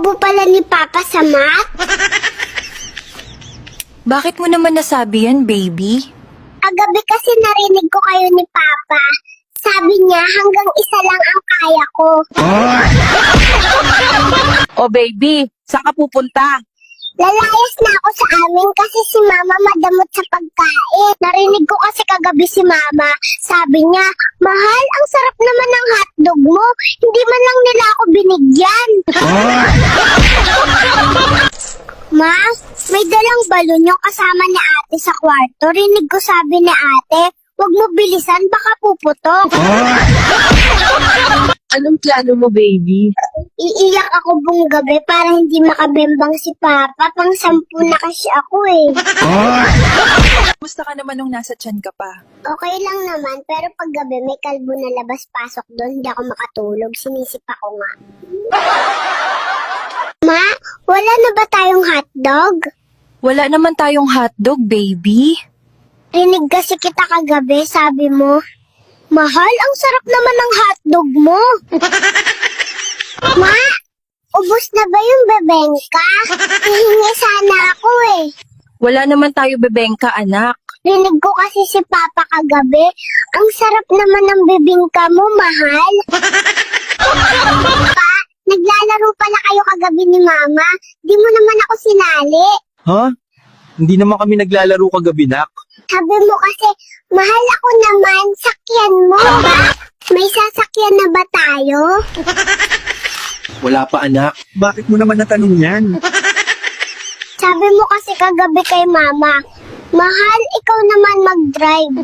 bobo pala ni Papa sa math. Bakit mo naman nasabi yan, baby? Kagabi kasi narinig ko kayo ni Papa. Sabi niya hanggang isa lang ang kaya ko. O baby, saan ka pupunta? Lalayas na ako sa amin kasi si Mama madamot sa pagkain. Narinig ko kasi kagabi si Mama. Sabi niya, Mahal, ang sarap naman ng hotdog mo. Hindi man lang nila ako binigyan. Ma, may dalang balon yung kasama ni ate sa kwarto. Rinig ko sabi ni ate, Huwag mo bilisan, baka puputok. Anong plano mo, baby? Iiyak ako buong gabi para hindi makabembang si Papa. Pang sampu na kasi ako eh. Kumusta ka naman nung nasa tiyan ka pa? Okay lang naman, pero pag gabi may kalbo na labas-pasok doon, hindi ako makatulog. Sinisip ako nga. Ma, wala na ba tayong hotdog? Wala naman tayong hotdog, baby. Rinig kasi kita kagabi, sabi mo, Mahal, ang sarap naman ng hotdog mo. Ma, ubos na ba yung bebengka? Hihingi sana ako eh. Wala naman tayo bebengka, anak. Rinig ko kasi si Papa kagabi, ang sarap naman ng bibingka mo, mahal. pa, naglalaro pala kayo kagabi ni Mama. Di mo naman ako sinali. Ha? Hindi naman kami naglalaro kagabi, nak. Sabi mo kasi, mahal ako naman, sakyan mo. Ba? May sasakyan na ba tayo? Wala pa, anak. Bakit mo naman natanong yan? Sabi mo kasi kagabi kay Mama, Mahal, ikaw naman mag-drive.